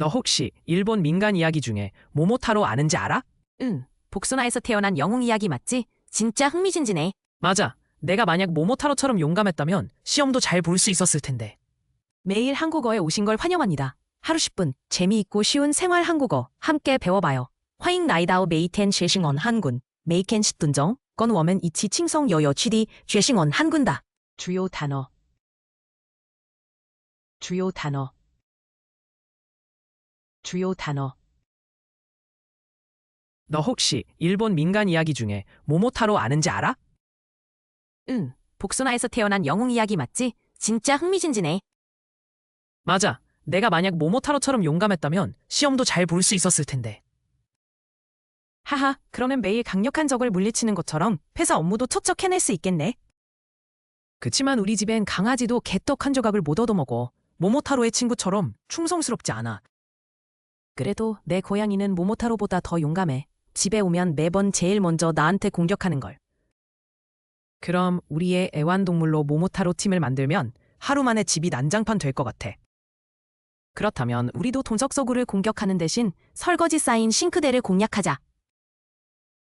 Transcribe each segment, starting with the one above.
너 혹시 일본 민간 이야기 중에 모모타로 아는지 알아? 응, 복순아에서 태어난 영웅 이야기 맞지? 진짜 흥미진진해. 맞아. 내가 만약 모모타로처럼 용감했다면 시험도 잘 볼 수 있었을 텐데. 매일 한국어에 오신 걸 환영합니다. 하루 10분 재미있고 쉬운 생활 한국어 함께 배워봐요. 화잉 나이다오 메이텐 죄싱언 한군 메이켄 시둔정 건 워멘 이치 칭성 여여 취디 죄싱언 한군다. 주요 단어 주요 단어 주요 단어 너 혹시 일본 민간 이야기 중에 모모타로 아는지 알아? 응, 복숭아에서 태어난 영웅 이야기 맞지? 진짜 흥미진진해. 맞아. 내가 만약 모모타로처럼 용감했다면 시험도 잘 볼 수 있었을 텐데. 하하, 그러면 매일 강력한 적을 물리치는 것처럼 회사 업무도 척척 해낼 수 있겠네. 그치만 우리 집엔 강아지도 개떡 한 조각을 못 얻어먹어. 모모타로의 친구처럼 충성스럽지 않아. 그래도 내 고양이는 모모타로보다 더 용감해. 집에 오면 매번 제일 먼저 나한테 공격하는 걸. 그럼 우리의 애완동물로 모모타로 팀을 만들면 하루 만에 집이 난장판 될 것 같아. 그렇다면 우리도 도적서구를 공격하는 대신 설거지 쌓인 싱크대를 공략하자.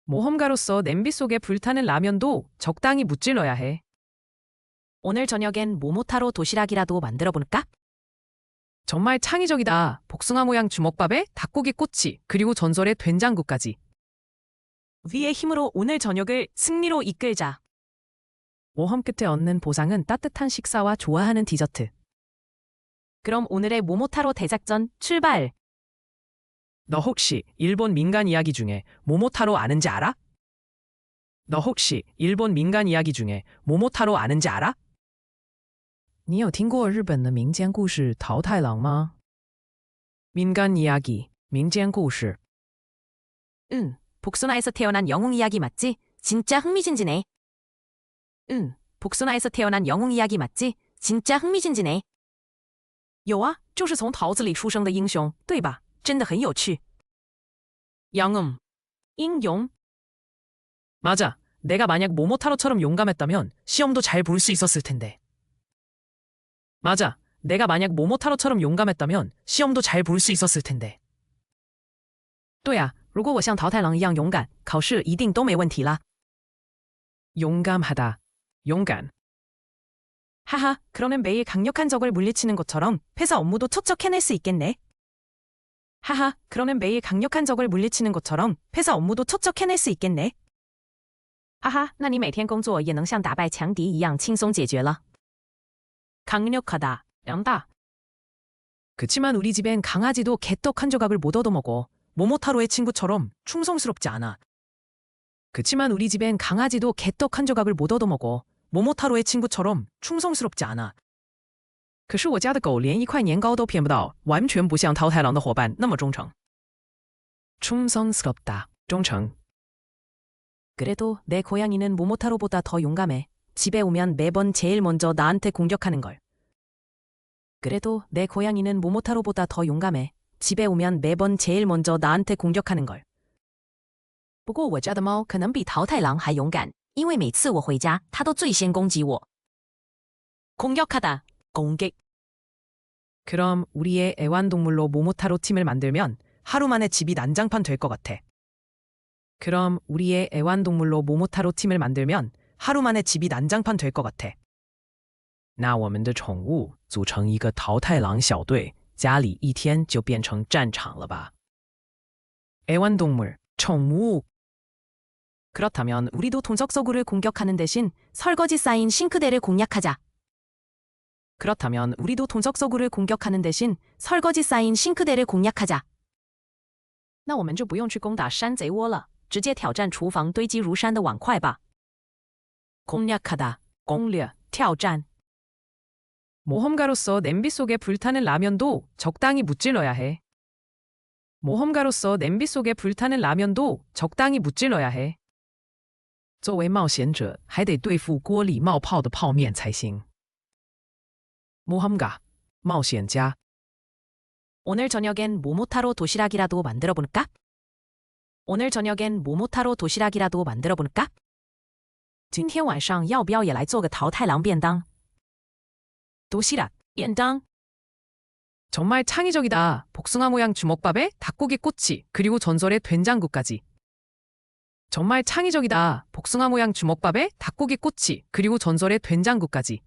모험가로서 냄비 속에 불타는 라면도 적당히 무찔러야 해. 오늘 저녁엔 모모타로 도시락이라도 만들어 볼까? 정말 창의적이다. 복숭아 모양 주먹밥에 닭고기 꼬치, 그리고 전설의 된장국까지. 위의 힘으로 오늘 저녁을 승리로 이끌자. 모험 끝에 얻는 보상은 따뜻한 식사와 좋아하는 디저트. 그럼 오늘의 모모타로 대작전 출발! 너 혹시 일본 민간 이야기 중에 모모타로 아는지 알아? 너 혹시 일본 민간 이야기 중에 모모타로 아는지 알아? 你有听过日本的民间故事桃太郎吗? 민간 이야기, 민간 故事. 응, 복숭아에서 태어난 영웅 이야기 맞지? 진짜 흥미진진해. 응, 복숭아에서 태어난 영웅 이야기 맞지? 진짜 흥미진진해. 有啊，就是从桃子里出生的英雄，对吧？真的很有趣。 영음. 英勇 맞아. 내가 만약 모모타로처럼 용감했다면 시험도 잘 볼 수 있었을 텐데. 맞아. 내가 만약 모모타로처럼 용감했다면 시험도 잘 볼 수 있었을 텐데. 对啊，如果我像桃太郎一样勇敢，考试一定都没问题啦。 용감하다. 용감. 하하, 그러면 매일 강력한 적을 물리치는 것처럼 회사 업무도 척척 해낼 수 있겠네. 하하, 그러면 매일 강력한 적을 물리치는 것처럼 회사 업무도 척척 해낼 수 있겠네. 하하, 那你每天工作也能像打败强敌一样轻松解决了。 강력하다, 양다. 그치만 우리 집엔 강아지도 개떡 한 조각을 못 얻어먹어. 모모타로의 친구처럼 충성스럽지 않아. 그치만 우리 집엔 강아지도 개떡 한 조각을 못 얻어먹어. 모모타로의 친구처럼 충성스럽지 않아. 可是我家的狗连一块年糕都骗不到，完全不像桃太郎的伙伴那么忠诚。충성스럽다, 忠诚. 그래도 내 고양이는 모모타로보다 더 용감해. 집에 오면 매번 제일 먼저 나한테 공격하는 걸. 그래도 내 고양이는 모모타로보다 더 용감해. 집에 오면 매번 제일 먼저 나한테 공격하는 걸. 不过我家的猫可能比桃太郎还勇敢，因为每次我回家，它都最先攻击我。 공격하다, 공격. 그럼 우리의 애완동물로 모모타로 팀을 만들면 하루 만에 집이 난장판 될 것 같아. 그럼 우리의 애완동물로 모모타로 팀을 만들면 하루 만에 집이 난장판 될 것 같아. 那我们的宠物组成一个桃太郎小队，家里一天就变成战场了吧？ 애완동물, 宠物. 그렇다면 우리도 도적서구를 공격하는 대신 설거지 쌓인 싱크대를 공략하자. 그렇다면 우리도 도적서구를 공격하는 대신 설거지 쌓인 싱크대를 공략하자. 那我们就不用去攻打山贼窝了，直接挑战厨房堆积如山的碗筷吧。 공략하다, 공략, 挑战. 모험가로서 냄비 속에 불타는 라면도 적당히 무찔러야 해. 모험가로서 냄비 속에 불타는 라면도 적당히 무찔러야 해. 作为冒险者，还得对付锅里冒泡的泡面才行。모험가, 冒险家. 오늘 저녁엔 모모타로 도시락이라도 만들어 볼까? 오늘 저녁엔 모모타로 도시락이라도 만들어 볼까? 今天晚上要不要也来做个桃太郎便当？ 도시락, 便当 정말 창의적이다. 복숭아 모양 주먹밥에 닭고기 꼬치, 그리고 전설의 된장국까지. 정말 창의적이다. 복숭아 모양 주먹밥에 닭고기 꼬치, 그리고 전설의 된장국까지.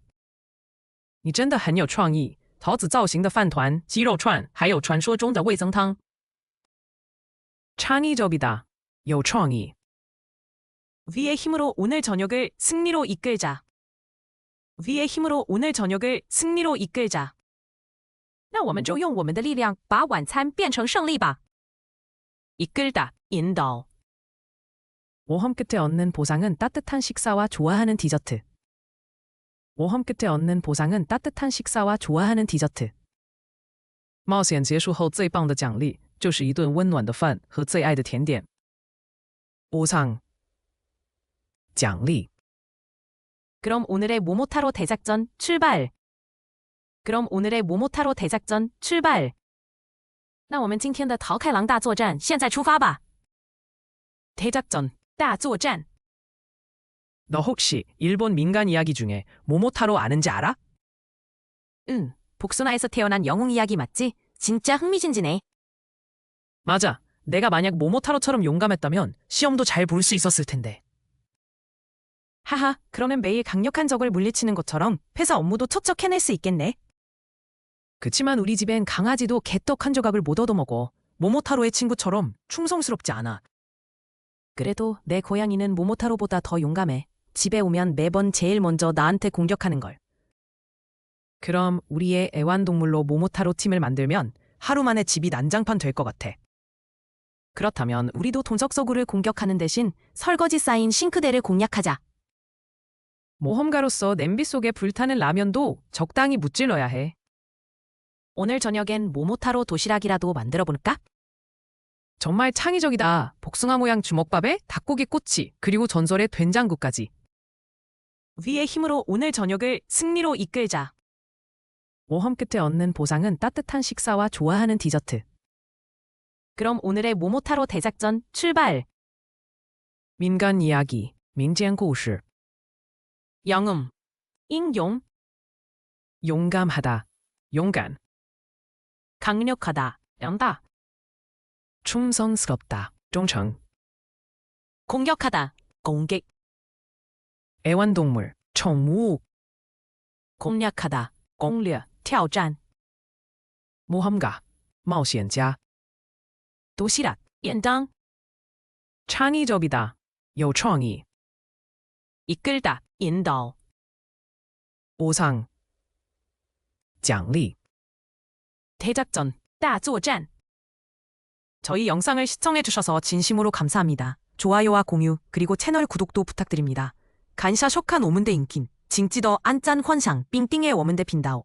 你真的很有创意。桃子造型的饭团、鸡肉串，还有传说中的味增汤。 창의적이다. 有创意. 위의 힘으로 오늘 저녁을 승리로 이끌자. 위의 힘으로 오늘 저녁을 승리로 이끌자. 那我们就用我们的力量把晚餐变成胜利吧. 이끌다, 인도. 모험 끝에 얻는 보상은 따뜻한 식사와 좋아하는 디저트. 모험 끝에 얻는 보상은 따뜻한 식사와 좋아하는 디저트. 冒险结束后最棒的奖励就是一顿温暖的饭和最爱的甜点。보상 奖励 그럼 오늘의 모모타로 대작전 출발. 그럼 오늘의 모모타로 대작전 출발. 那我们今天的桃开朗大作战现在出发吧. 대작전, 大作战. 너 혹시 일본 민간 이야기 중에 모모타로 아는지 알아? 응, 복숭아에서 태어난 영웅 이야기 맞지? 진짜 흥미진진해. 맞아. 내가 만약 모모타로처럼 용감했다면 시험도 잘 볼 수 있었을 텐데. 하하, 그러면 매일 강력한 적을 물리치는 것처럼 회사 업무도 척척 해낼 수 있겠네. 그치만 우리 집엔 강아지도 개떡 한 조각을 못 얻어먹어. 모모타로의 친구처럼 충성스럽지 않아. 그래도 내 고양이는 모모타로보다 더 용감해. 집에 오면 매번 제일 먼저 나한테 공격하는 걸. 그럼 우리의 애완동물로 모모타로 팀을 만들면 하루 만에 집이 난장판 될 것 같아. 그렇다면 우리도 도적서구를 공격하는 대신 설거지 쌓인 싱크대를 공략하자. 모험가로서 냄비 속에 불타는 라면도 적당히 무찔러야 해. 오늘 저녁엔 모모타로 도시락이라도 만들어 볼까? 정말 창의적이다. 복숭아 모양 주먹밥에 닭고기 꼬치, 그리고 전설의 된장국까지. 위의 힘으로 오늘 저녁을 승리로 이끌자. 모험 끝에 얻는 보상은 따뜻한 식사와 좋아하는 디저트. 그럼 오늘의 모모타로 대작전 출발! 민간 이야기, 민지한 고시 영음, 인용, 용감하다, 용간. 강력하다, 연다, 충성스럽다, 忠诚. 공격하다, 공격, 애완동물, 宠物. 공략하다, 공략, 挑战, 모험가, 冒险家. 도시락, 연당, 창의적이다, 有创意. 이끌다, 인도, 보상, 奖励. 대작전, 大作战. 저희 영상을 시청해주셔서 진심으로 감사합니다. 좋아요와 공유, 그리고 채널 구독도 부탁드립니다. 간샤 쇼칸 오문대 인킨, 징찌더 안짠 환상, 삥삥의 워문대 빈다오.